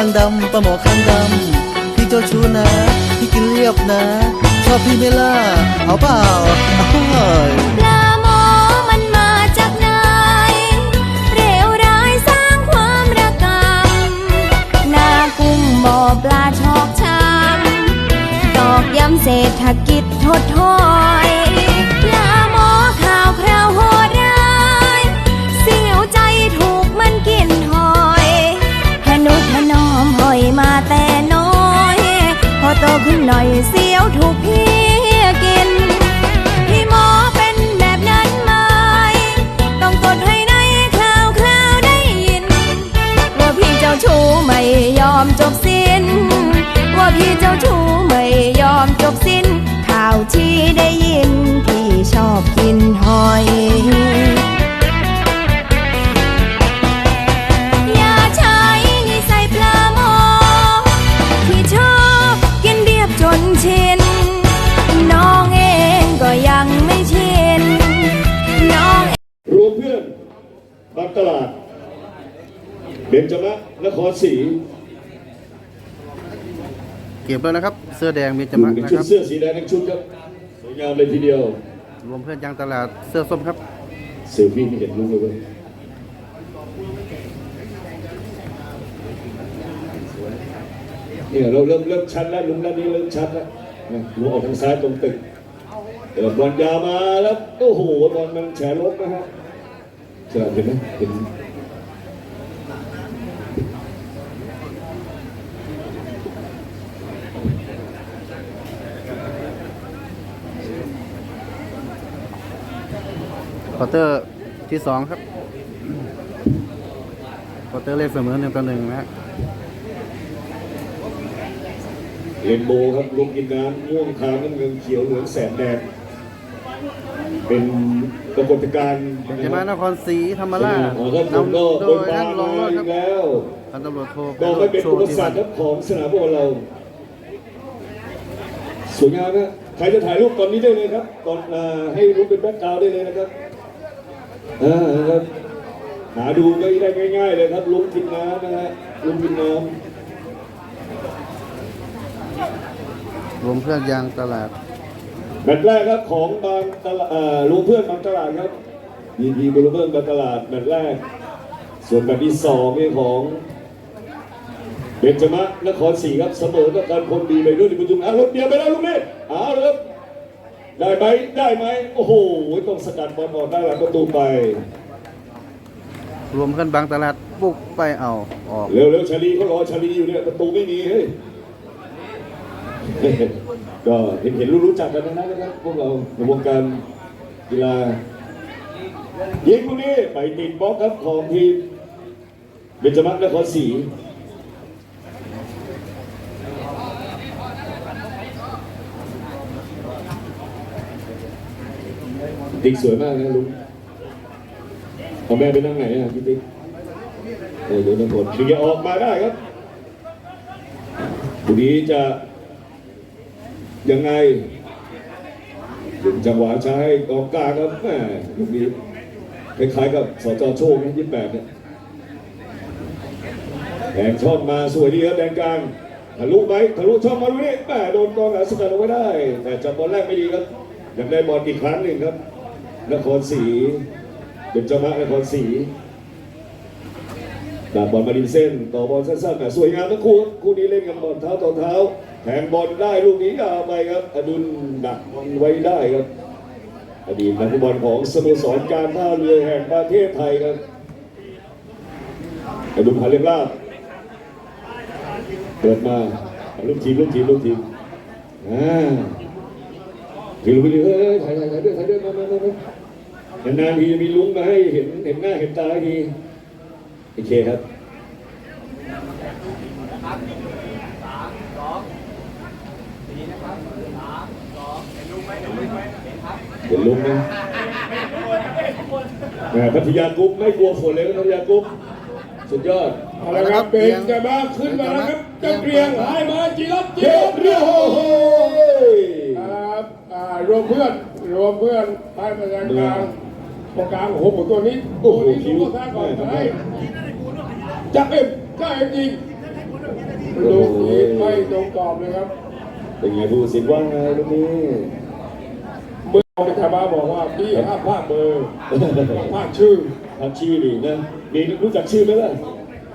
ข้างดำปลาหมอข้างดำพี่เจ้าชู้นะ พี่กินเรียบนะ ชอบพี่ไหมล่ะเอาเปล่าอ้าวปลาหมอมันมาจากไหน เร็วร้ายสร้างความระกำหนากุ้งบ่อปลาชอกช้ำตอกย้ำเศรษฐกิจถดถอย ปลาหมอข่าวคราวโหด หน่อยเสียวถูกพี่ ครศรีเก็บแล้วนะครับ เสื้อแดงมีจมักเป็นนะชุคดรับเสื้อสีแดงทั้งชุดครับสวยงามเลยทีเดียวรวมเพื่อนยางตลาดเสื้อส้มครับเซลฟี่ไม่เห็นลุงเลยเว้ยเนี่ยเราเริ่มเริ่มชัดแล้วลุงด้านนี้เริ่มชัดแล้วนะลุงออกทางซ้ายตรงตึกเดี๋ยวบอลยาวมาแล้วโอ้โหบอลมันแฉลบนะฮะจะเห็นไหมเห็น ควอเตอร์ที่สองครับควอเตอร์เลขเสมอหนึ่งต่อหนึ่งนะฮะเรนโบว์ครับลุงกินน้ำม่วงขาวน้ำเงินเขียวเหลืองแสนแดงเป็นปรากฏการณ์เบญจมานครศรีธรรมราชอ๋อครับผมนำก็โดบนยบาท่านนรองมารอดอีครับกแล้วพันตำรวจโทก็ไม่เป็นโชอุปติสรวัรฒคน์ครับของสนามบอลเราสวยงามนะใครจะถ่ายรูปตอนนี้ได้เลยครับตอนอ่าให้รูปเป็นแบ็คกราวด์ได้เลยนะครับ อ่าครับหาดูไม่ได้ง่าย ๆ เลยครับ ลุงกินน้ำนะฮะลุงกินน้ำรวมเพื่อนยางตลาดแมตช์แรกครับของบางตลาดเอ่อลุงเพื่อนบางตลาดครับยีพีบุลเบิร์บางตลาดแมตช์แรก ส่วนแมตช์ที่สองนี่ของเบญจมะนครศรีครับเสมอกับการคนดีไปด้วยที่ประชุมอะรถเดียวไปแล้วลูกนี่เอาเลยครับ ได้ไหมได้ไหมโอ้โหต้องสกัดบอลออกได้หลังประตูไป รวมเพื่อนบางตลาดบุกไปเอาออกเร็วๆชาลีเขารอชาลีอยู่เนี่ยประตูไม่มีเฮ้ยก็เห็นเห็นรู้รู้จักกันทั้งนั้นนะครับพวกเราในวงการกีฬายิงลูกนี้ไปติดบล็อกครับของทีมเบญจมักนครศรี ติ๊กสวยมากนะลุงเอาแม่ไปนั่งไหนอะพี่ติ๊กเออเดี๋ยวน้ำฝนถึงจะออกมาได้ครับทีนี้จะยังไงถึงจังหวะใช้กองกลางครับแม่ลูกนี้คล้ายๆกับสจโชคนะยี่แปดเนี่ยแดงช่องมาสวยดีครับแดงกลางทะลุไหมทะลุช่องมาดูนี่แม่โดนกองหลังสกัดเอาไว้ได้ แต่จับบอลแรกไม่ดีครับอยากได้บอลอีกครั้งหนึ่งครับ นครศรีเป็นเจ้ามะนครศรีดาบบอลมาดินเส้น ต่อบอลสั้นๆแต่สวยงามทั้งคู่คู่นี้เล่นกันบอลเท้าต่อเท้าแทงบอลได้ลูกนี้ยาวไปครับ อดุลดักบอลไว้ได้ครับ อดีตนักฟุตบอลของสโมสรการท่าเรือแห่งประเทศไทยครับ อดุลพาเรียบราบเปิดมาลูกทีมลูกทีมลูกทีมอ่าถือไปดิเฮ้ยถ่ายถ่ายถ่ายด้วยถ่ายด้วยมามามา นานๆทีจะมีลุงมาให้เห็นเห็นหน้าเห็นตาทีโอเคครับเห็นลุงไหมแหมพัทยากรุ๊ปไม่กลัวฝนเลยนะพัทยากรุ๊ปสุดยอดเอาละครับเบนจะมาขึ้นมาแล้วครับเจะเกรียงหายมาจีรับจีเจ็รับบเรียวโอ้โหครับอ่ารวมเพื่อนรวมเพื่อนท้ายประจานกลาง ตรงกลางโอ้โหหมดตัวนี้โอ้โหตัวนี้คิ้วตัวข้างก่อนท้ายจับเอ็มจับเอ็มยิงลูกนี้ไม่ตรงกรอบเลยครับ เป็นไงผู้สินว่าไงลูกนี้เมื่อเป็นชาวบ้านบอกว่าพี่ห้ามพลาดเบอร์ต้องพลาดชื่อทำชื่อดีนะมีรู้จักชื่อไหมล่ะ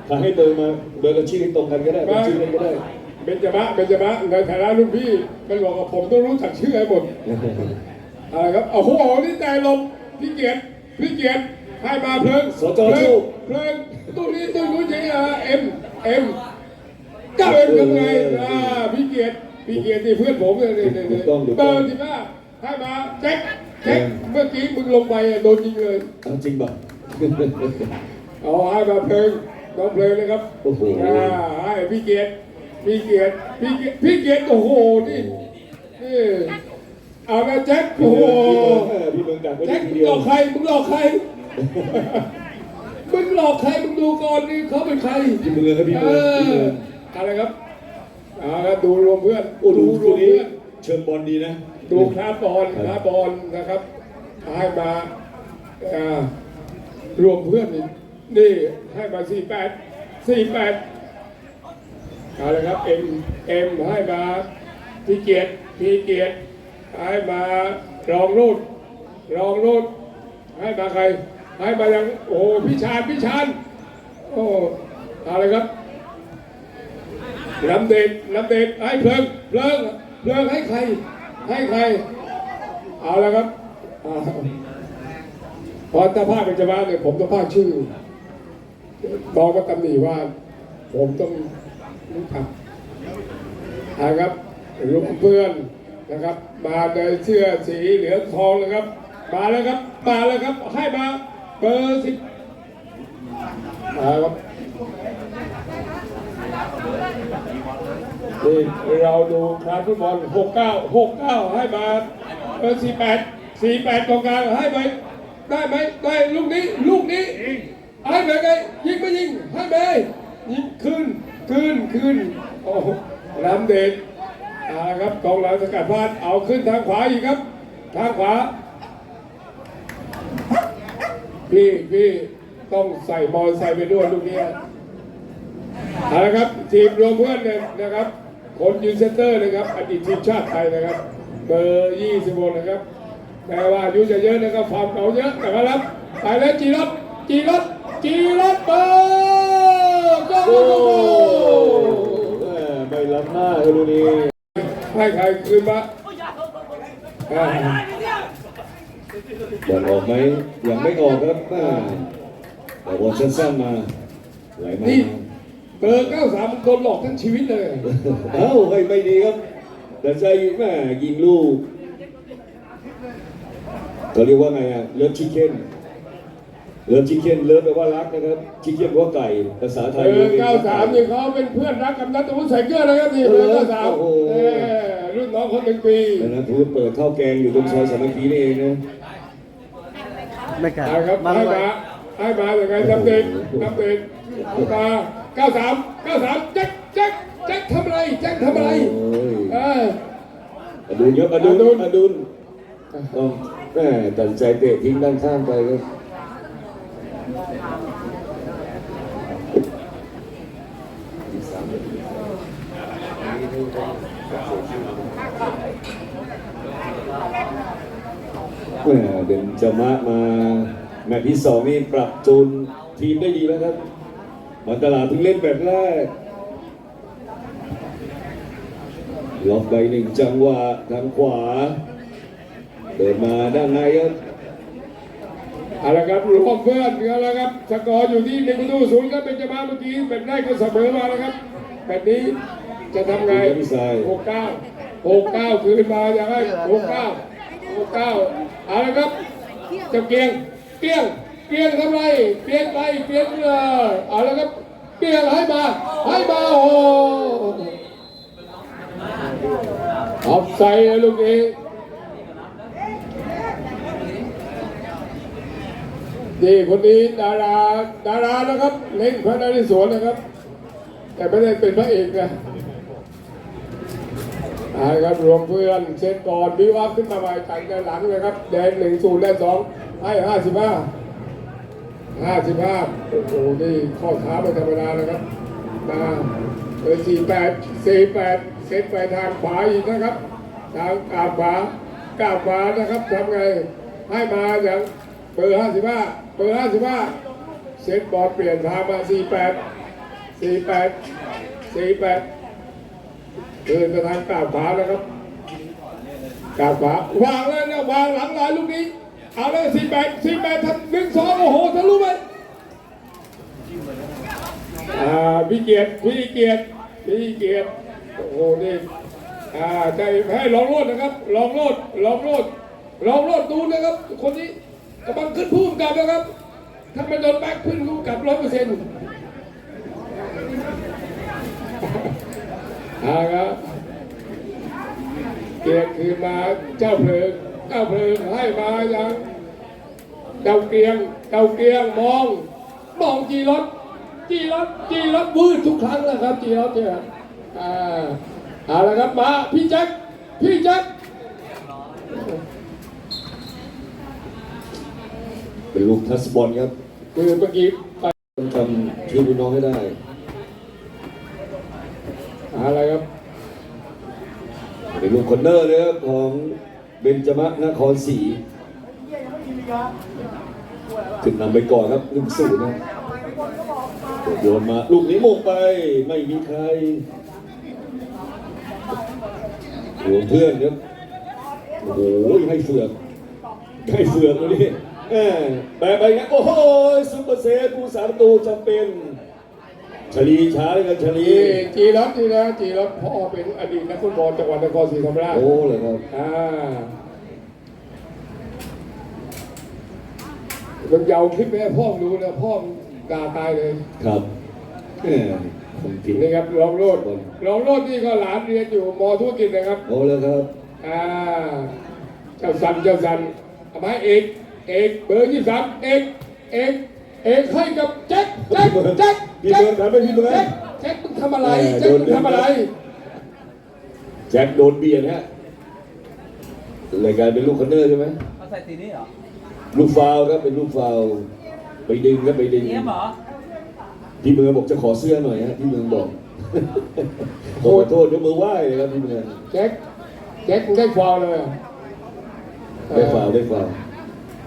ถ้าให้เบอร์มาเบอร์กับชื่อให้ตรงกันก็ได้เป็นชื่อนั้นก็ได้เบญจมะเบญจมะในฐานะรุ่นพี่มันบอกว่าผมต้องรู้จักชื่อให้หมดอะไรครับโอ้โหนี่ใจลมพี่เกียรติ พี่เกียรติให้มาเพลิงสจเพลิชูงเพลิงตู้นี้ตู้นู้นจริงอะเอ็มเอ็มเก้าเอ็มทำไงอ่าพี่เกียรติพี่เกียรตินี่เพื่อนผมเลยเนี่ยเนี่ยเนี่ยเบอร์สิบห้าให้มาแจ็คแจ็คเมื่อกี้มึงลงไปอะโดนยิงเลย เอาจริงป่ะ เอาให้มาเพลิงน้องเพลิงนะครับโอ้โหอ่าให้พี่เกียรติพี่เกียรติพี่เกียรติพี่เกียรติโอ้โหนี่นี่ เอาละแจ็คพี่โอ้โหเมืองพี่เมืองดักไม่แจ็ได้คทีมึงเดีหยลวอกใครมึงหลอกใครมึงหลอกใครมึงดูก่อนนี่เขาเป็นใครพี่เมืองครับพี่เอเมืองพี่อเมืองอะไรครับเอาละดูรวมเพื่อนโอ้ดูรตัววมนี้เพื่อนเชิญบอลดีนะ ดูคลาสบอลคลาสบอลนะครับให้มาอ่ารวมเพื่อนนี่นี่ให้มาสี่แปดสี่แปดเอาละครับเอ็มเอ็มให้มาพี่เกียรติพี่เกียรติ ให้มารองรูดรองรูดให้มาใคร ให้มายังโอ้พี่ชาญพี่ชาญโอ้อาละครับลำเด็ดลำเด็ดให้เพลิงเพลิงเพลิงให้ใคร ให้ใคร เอาละครับพอถ้าภาคเป็นจะมาเนี่ยผมต้องภาคชื่อบอกว่าตำหนิว่า ผมต้องรู้ทักเอาครับลูกเพื่อน นะครับ มาในเสื้อสีเหลืองทองนะครับ มาแล้วครับ มาแล้วครับ ให้มาเบอร์สิบมาครับนี่เราดูคาสฟุตบอลหกเก้าหกเก้าให้มาเบอร์สี่แปดสี่แปดกองกลางให้ไปได้ไหมได้ลูกนี้ลูกนี้ให้ไปไงยิงไม่ยิงให้ไปยิงขึ้นขึ้นขึ้นโอ้โหรำเดช เอาละครับกองหลังสกัดพลาดเอาขึ้นทางขวาอีกครับ ทางขวา พี่พี่ต้องใส่มอใส่ไปด้วยลูกนี้เอาละครับทีมรวมเพื่อนเนี่ยนะครับ คนยืนเซนเตอร์นะครับ อดีตทีมชาติไทยนะครับ เบอร์26นะครับแม้ว่าอายุจะเยอะนะครับความเก่าเยอะแต่ก็รับไปแล้วจีรถจีรถจีรถเบอร์โก้โอ้โก้โก้แม่ไม่ล้ำหน้าครับลูนี้ ให้ใครคืนมาอ่าบอลออกไหมยังไม่ออกครับแม่แต่บอลสั้นๆมาไหลมานี่เบอร์93มันโดนหลอกทั้งชีวิตเลยเอ้าไม่ไม่ดีครับ แต่ใจแม่ยิงลูกเขาเรียกว่าไงอะเลิฟชิคเก้น เลิฟชิคเก้นเลิฟแปลว่ารักนะครับชิคเก้นแปลว่าไก่ภาษาไทเบยอร์93นี่เขาเป็นเพื่อนรักกับนัทวุฒิใส่เกลือเลยครับนี่เบอร์โอ้93โหเออรุ่นน้องคนหนึ่งปีแล้วนะทูตเปิดข้าวแกงอยู่ตรงซอยสามัคคีนี่เองนะไม่กล้าเอาครับมาให้ไว้มาให้มาอย่างไรน้ำเด็ดน้ำเด็ดมา93 93แจ็คแจ็คแจ็คทำอะไรแจ็คทำอะไรโอ้ยเอออดุลครับอดุลอดุลอดุลต้องแม่ตัดใจเตะทิ้งด้านข้างไปครับ แม่เดินจะมามาแมตช์ที่สองนี่ปรับจูนทีมได้ดีแล้วครับมาตลาดเพิ่งเล่นแบบแรกล็อกไปหนึ่งจังหวะทางขวา เดินมาด้านในครับ เอาละครับรวมเพื่อนเอาละครับสกอร์อยู่ที่หนึ่งประตูศูนย์ครับเป็นจะมาเมื่อกี้เป็นได้ก็เสมอมาแล้วครับแบบนี้จะทำไงพี่ชายหกเก้าหกเก้าคืนมาอย่างไรหกเก้าหกเก้าเอาละครับจะเกียงเกียงเกียงทำไรเกียงไปเกียงเออเอาละครับเกียงให้มาให้มาโอ้โหออฟไซด์นะลูกนี้ นี่คนนี้ดาราดารานะครับเล่นพระนเรศวรนะครับ แต่ไม่ได้เป็นพระเอกนะเอาละครับรวมเพื่อนเซตก่อนวิวัฒขึ้นมาใหม่ตังกันหลังเลยครับแดงหนึ่งศูนย์แดงสองให้ห้าสิบห้าห้าสิบห้าโอ้โหนี่ข้อเท้าไม่ธรรมดานะครับมาเบอร์สี่แปดสี่แปดเซตไปทางขวาอีกนะครับทางกาบขวากาบขวานะครับทำไงให้มาอย่างเบอร์ห้าสิบห้า เบอร์ห้าสิบห้าเซตบอลเปลี่ยนทางมาสี่แปดสี่แปดสี่แปดเดินไปทางกาบขวานะครับกาบขาวางแล้วนะวางหลังลายลูกนี้เอาเลยสี่แปดสี่แปดทำหนึ่งสองโอ้โหทะลุไปอ่าพี่เกียรติพี่เกียรติพี่เกียรติโอ้โหนี่อ่าใจให้ลองโลดนะครับลองโลดลองโลดลองโลดดูนะครับคนนี้ กำลังขึ้นผู้กำกับนะครับ ถ้าไม่โดนแบ็คขึ้นผู้กำกับร้อยเปอร์เซ็นต์อ่าครับเกียรติคือมาเจ้าเพลิงเจ้าเพลิงให้มาอย่างเจ้าเกียงเจ้าเกียงมองมองจีรถจีรถจีรถวืดทุกครั้งนะครับจีรถเนี่ยอ่าเอาละครับมาพี่แจ็คพี่แจ็ค เป็นลูกทัสบอลครับคือเมื่อกี้ไปต้องจำชื่อพี่น้องให้ได้เอาละครับเป็นลูกคอนเนอร์นะครับของเบนจมะนครศรีขึ้นนำไปก่อนครับหนึ่งศูนย์นะโยนมาลูกนี้โมงไปไม่มีใครรวมเพื่อนครับโอ้โหให้เฟือกให้เฟือกเลย นี่แหม่แปะไปนะโอ้โหซุปเปอร์เซฟผู้สามตูจำเป็นชลีช้าเลยกันชลีนี่จีรถนี่นะจีรถพ่อเป็นอดีตนักฟุตบอลจังหวัดนครศรีธรรมราชโอ้เลยครับอ่ามันยาวคลิปไปให้พ่อดูนะพ่อด่าตายเลยครับแหม่ผมผิดนี่ครับลองโลดลองโลดนี่ก็หลานเรียนอยู่มธุรกิจนะครับโอ้เลยครับอ่าเจ้าสันเจ้าสันเอาไม้เอก เอกเบอร์ยี่สามเอกเอกเอกให้กับแจ็คแจ็คแจ็คพี่แจ็คเบิร์ดถามไปพี่เบิร์แจ็ดคแจ็คมึงทำอะไรเออแจ็คมึงโดนทำอะไร แจ็คโดนเบียดฮะรายการเป็นลูกคอนเนอร์ใช่ไหมเขาใส่สีนี้เหรอลูกฟาวล์ครับเป็นลูกฟาวล์ไปดึงครับไปดึง เนี้ยเหรอพี่เมืองบอกจะขอเสื้อหน่อยฮะพี่เมืองบอก ขอโทษยกมือไหว้เลยครับพี่เมืองแจ็คแจ็คมึงได้ฟาวล์เลยได้ฟาวล์ได้ฟาวล์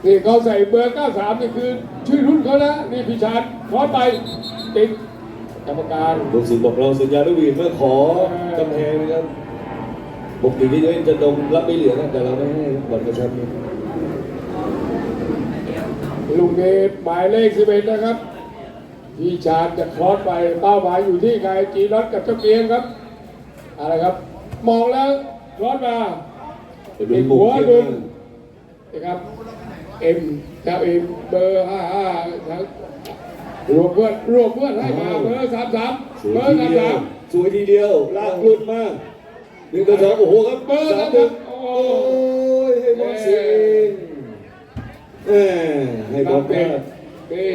นี่เขาใส่เบอร์ 93 นี่คือชื่อรุ่นเขานะนี่พิชาร์คอสไปติดกรรมการลูกศิษย์บอกเราสัญญาด้วยวีนเมื่อขอกำแพงนะครับปกติที่จะดมรับไม่เหลือนะแต่เราไม่ให้บอลกระชับนี่ลูกนี้หมายเลข 11 นะครับพี่ชาญจะคลอสไปเป้าหมายอยู่ที่ใครจีรถกับเจ้าเกียงครับอะไรครับ มองแล้วคลอสมาไปดูมุมเทียบดึงนะนะครับ เอ็มเจ้าเอ็มเบอร์ห้าห้าทั้งรวมเพื่อนรวมเพื่อนให้มาเบอร์สามสามสวเบยอร์ทีสามเดียสาวมสวยทีเดียวลากหลุดมาหนึ่งต่อสองโอ้โหครับเบอร์สาสามมหนึ่งโอ้โอ้ยให้บอลเสียเองแหม่ให้บอลพน้ำเด็ลาดดนี่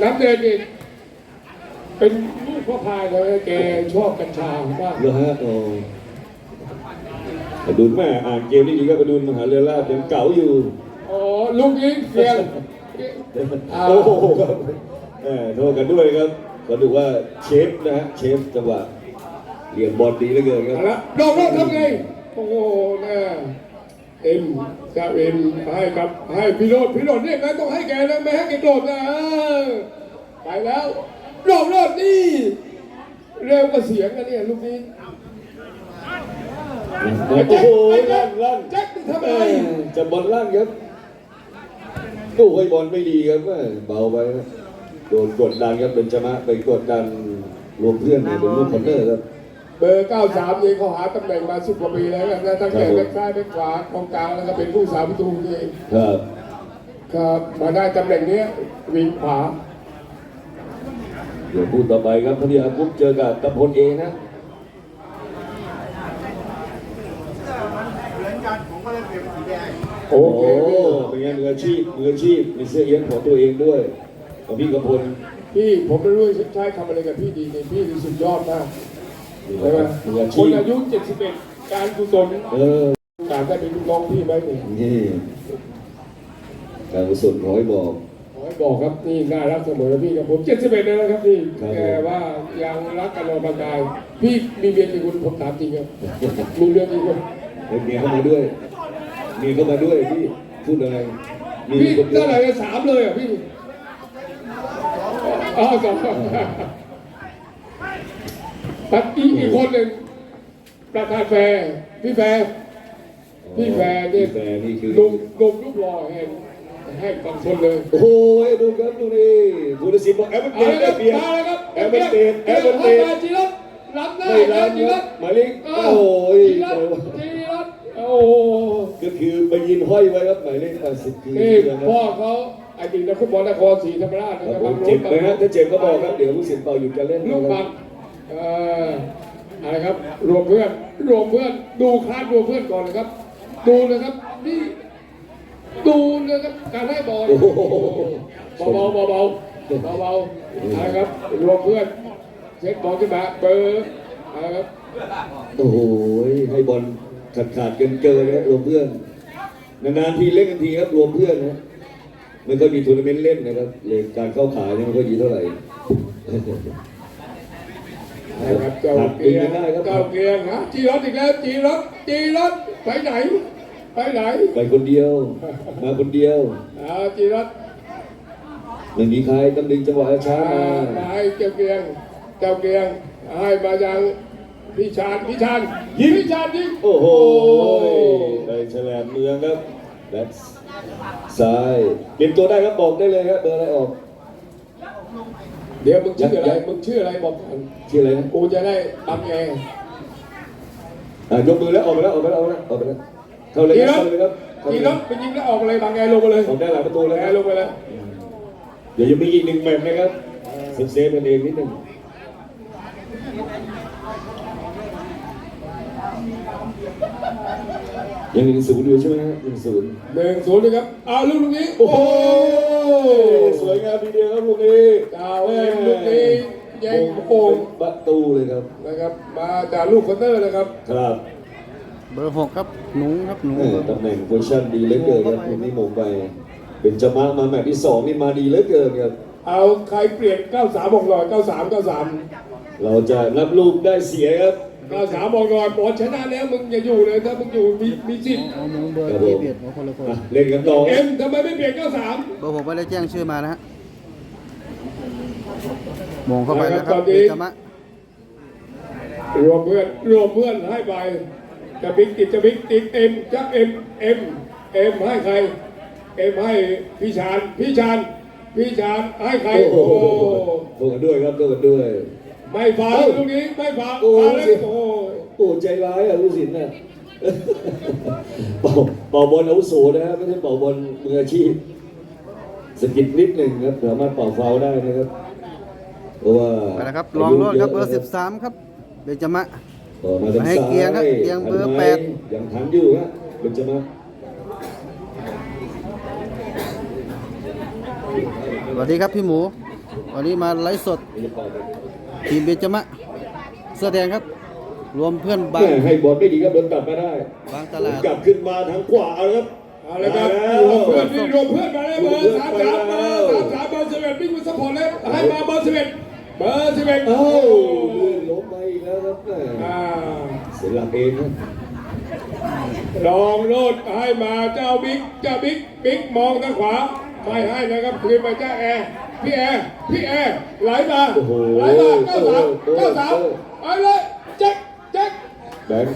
น้ำเด็ดนี่เป็นลูกพ่อพายเลยแกชอบกัญชามากเหรอฮะโอ้ กระดุนแม่อ่านเกมนี่ดีก็กระดุนมหาเรือลาบยังเก่าอยู่โอ้ลูกนี้เสียงอ่าโอ้โหครับแหมโทษกันด้วยครับก็ดูว่าเชฟนะฮะเชฟจังหวะเรียนบอลดีเหลือเกินครับเอาละดอกแรกทำไงโอ้โหแน่เอ็มเจ้าเอ็มให้กับ ให้พี่โรดพี่โรดเนี่ยไงต้องให้แกนะไม่ให้แกโดดนะเออไปแล้วดอกแรกนี่ เร็วกว่าเสียงนะเนี่ยลูกนี้ โอ้โหลั่นลั่นแจ็คมึงทำเออะไรอจะบอลลั่นครับตู้ให้บอลไม่ดีครับแม่เบาไปนะโดนกดดันครับเป็นจมะไปกดดันรวมเพื่อนเนี่ยเป็นลูกคอนเนอร์ครับเบอร์ 93นี่เขาหาตำแหน่งมาสิบกว่าปีแล้วนะตั้งแต่ครับผมแบ็คซ้ายแบ็คขวากองกลางแล้วก็เป็นผู้สาประตูนี่เองครับครับมาได้ตำแหน่งเนี้ยวิ่งขวาเดี๋ยวพูดต่อไปครับพัทยาปุ๊บเจอกับตะพลเองนะ โอโอ้เคโหเป็นไงมืออาชีพมืออาชีพมีเสื้อเอียงของตัวเองด้วยของพี่กระพลพี่ผมไม่รู้จะใช้คำอะไรกับพี่ดีนี่พี่นี่สุดยอดมากนี่ใช่ไหมครับมืออาคชีนพอายุ 71 การกุศลเออการได้เป็นลูกน้องพี่ไหมนี่นี่การกุศลขอให้บอกขอให้ไม่บอกครับนี่น่ารักเสมอพี่กับผมเจ็ดสิบเอ็ดแล้วนะครับพี่ครับแกว่ายังรักกันออกกำลังกายพี่มีเมียกี่คนผมถามจริงครับมีเมียกี่คนเมียเข้ามาด้วย มีเข้ามาด้วยพี่พูดอะไรมีพี่คนเดียวเท่าไหร่กันสามเลยอะพี่อ๋อสองตัดอีกอีกคนหนึ่งประธานแฟร์พี่แฟร์พี่แฟร์นี่พี่แฟร์นี่คือหนุ่มหนุ่มรูปหล่อแห่งให้กองคนเลยโอ้โหดูครับดูนี่คุณศิลป์บอกแอปเปิลเตเอานเลยคได้รับเปรียบมาเลยครับแอปเปิลเตนแอปเปิลเตนจีรัตรับหน้าไม่รับจีครัรัตบหมายเลขเอโอ้อโหจีรัตจีรัตโอ้โห ก็คือไปยินห้อยไว้ครับหมายเลข80ปีนี่นะคพ่อรับเขาอดีตนักฟุตบอลนครศรีธรรมราชนะคครัรับบผมเจ็บนะฮะถ้าเจ็บก็บอกครับเดี๋ยวผู้สินเป่าหยุดการเล่นลูกนะคบัรังบเอ่ออะไรครับ รวมเพื่อนรวมเพื่อนดูคลาดรวมเพื่อนก่อนนะครับ ดูนะครับนี่ดูนะครับการให้บอลโอ้โหเบาๆเบาๆเบาๆอะไรครับรวมเพื่อนเซตบอลขึ้นมาเบอร์อะไรครับโอ้โหให้บอล ขาดขาดเกินเกินนะรวมเพื่อน นานๆทีเล่นกันทีครับรวมเพื่อนนะไม่ค่อยมีทัวร์นาเมนต์เล่นนะครับเลยการเข้าขายเนี่ยไม่ค่อยดีเท่าไหร่นะครับเจ้าหักเกีปียกัร์นได้ครับเจ้าเกียร์นะจีรถอีกแล้วจีรถจีรถไปไหน ไปไหน ไปคนเดียว มาคนเดียวอ่าจีรถไม่มีใครตำลึงจังหวะช้าอ่ามามาให้เจ้าเกียงเจ้าเกียงให้มายัง พี่ชานพี่ชานยิงพี่ชานยิงโอ้โหไปแฉลบเมืองครับแบ็คซ้ายเปลี่ยนตัวได้ครับบอกได้เลยครับเบอร์อะไรออก เดี๋ยวมึงชื่ออะไรมึงชื่ออะไรบอกก่อนชื่ออะไรนะกูจะได้ตำแงอะยกมือแล้วออกไปแล้วออกไปแล้วออกไปแล้วออกไปแล้วเข้าเลยจีครรับถเข้าเลยครับเข้าจีเลยรถไปยิงแล้วออกมาเลยบางแงลงมาเลยออกได้หลายประตูเลยแงครับลงไปเลยเดี๋ยวยังมีอีกหนึ่งแมตช์นะครับเซฟเซฟกันเองนิดนึง ยังหนึ่งศูนย์อยู่ใช่ไหมฮะหนึ่งศูนย์หนึ่งศูนย์นะครับเอาลูกลูกนี้ โอ้โห สวยงามทีเดียวครับลูกนี้ดาวเอ็มลูกนี้ยิงโป่งประตูเลยครับ นะครับ มาจากลูกคอนเตอร์นะครับ ครับเบอร์หกครับหนูครับหนูแม่ตำแหน่งโพซิชั่นดีเหลือเกินครับลูกนี้มงไป เป็นจมามาแมตช์ที่สองนี่มาดีเหลือเกินครับ เอาใครเปลี่ยน 93บอกหน่อย93 93 เราจะรับลูกได้เสียครับ 93บอกหน่อยบอลชนะแล้วมึงอย่าอยู่เลยถ้ามึงอยู่มีมีสิทธิ์เอาหนูเบอร์ที่เบียดเอาคนละคน อะเล่นกันต่อเอ็มทำไมไม่เปลี่ยน93เบอร์หกไม่ได้แจ้งชื่อมานะฮะมองเข้าไปแล้วครับเบจามะรวมเพื่อนรวมเพื่อนให้ไปจะบิ๊กติดจะบิ๊กติดเอ็มจะเอ็มเอ็มเอ็มให้ใครเอ็มให้พี่ชานพี่ชานพี่ชานให้ใครโอ้โอ้โหตัวกันด้วยครับตัวกันด้วย ไม่ฟาวลูกนี้ไม่ฟาวโอ้ฟาวแล้วสิโอ้โอ้ใจร้ายอะผู้สินน่ะเป่าเป่าบอลอาวุโสนะฮะไม่ใช่เป่าบอลมืออาชีพสะกิดนิดหนึ่งครับสามารถเป่าฟาวล์ได้นะครับเพราะว่าไปแล้วครับลองรถครับเบอร์สิบสามครับเบจามะต่อมาทางให้ซ้ายเกียร์ครับเกียร์เบอร์ทันไหมแปดยังทันอยู่ฮะเป็นจะมาสวัสดีครับพี่หมู วันนี้มาไลฟ์สด ทีมเบจามะเสื้อแดงครับ รวมเพื่อนบางแม่ให้บอลไม่ดีครับโดนกลับมาได้บางตลาดกลับขึ้นมาทางขวาครับเอาละครับมารวมเพื่อนแล้วนี่รวมเพื่อนมาแล้วเบอร์สามสามเบอร์สามสามเบอร์สิบเอ็ดบิ๊กมันสปอร์ตเลยให้มาเบอร์สิบเอ็ดเบอร์สิบเอ็ดเอ้าโอ้ลื่นล้มไปอีกแล้วครับแม่อ่าเสียหลักเองครับลองโลดให้มาเจ้าบิ๊กเจ้าบิ๊กบิ๊กมองทางขวาไม่ให้นะครับคืนไปเจ้าแอร์ พี่แอร์พี่แอร์ไหลมาโอ้โหไหลมาเก้าสามเก้าสามเอาเลยแจ็คแจ็คแบงค์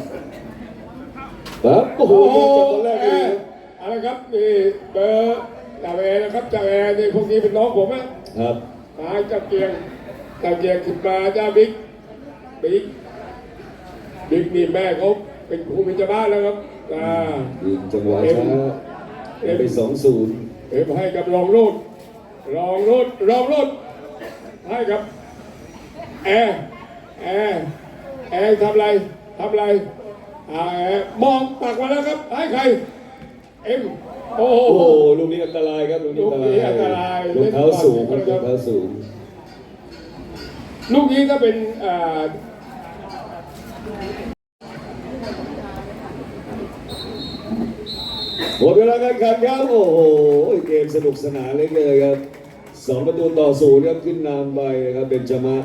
ครับโอ้โหโอ้โหจากตอนแรกแอเลยร์เอาละครับนี่เบอร์จ่าแอร์นะครับจ่าแอร์นี่พวกนี้เป็นน้องผมอะครับมาเจ้าเกียงเจ้าเกียงขึ้นมาเจ้าบิ๊กบิ๊กบิ๊กนี่แม่เขาเป็นครูเป็นเจ้าบ้านแล้วครับอ่ายิงจังหวะเอ็มช้าเอ็มไปสองศูนย์เอ็มให้กับรองโรด รองโรดรองโรดให้กับแอร์แอร์แอร์ทำอะไรทำอะไรอ่าแอร์มองปากมาแล้วครับ ให้ใคร เอ็มโอ้โห โอ้โหลูกนี้อันตรายครับลูกนี้ลูกนี้อันตราย รองเท้าสูงครับเล่รอนงบอลเท้าสูง ลูกนี้ถ้าเป็นอ่าหมดเวลาการแข่งขันครับโอ้โหเกมสนุกสนานเหลยเลยครับ สองประตูต่อศูนย์ครับขึ้นนำไปนะครับเบนจามะ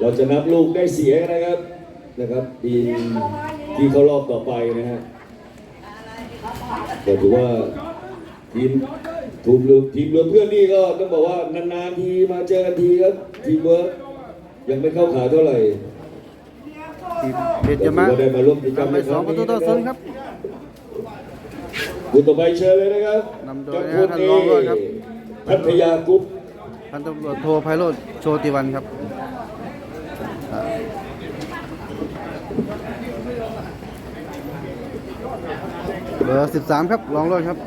เราจะนับลูกได้เสียนะครับนะครับทีมที่เข้ารอบต่อไปนะฮะแต่ถือว่าทีมทีมเรือทีมเรือเพื่อนนี่ก็ต้องบอกว่านานๆทีมาเจอกันทีครับทีมเวิร์กยังไม่เข้าขาเท่าไหร่ทีมเบนจามะก็ได้มาร่วมกิจกรรมนำไปในคสอรั้งงประตูนี้ต่อนะคศูรับนย์ครับคุณต่อไปเชิญเลยนะครับนำโดยกับนะคุณท่านเอรองด้วยครับพัทยากรุ๊ป พันตำรวจโทไพโรธโชติวันครับเบอร์13 ครับรองรถครับ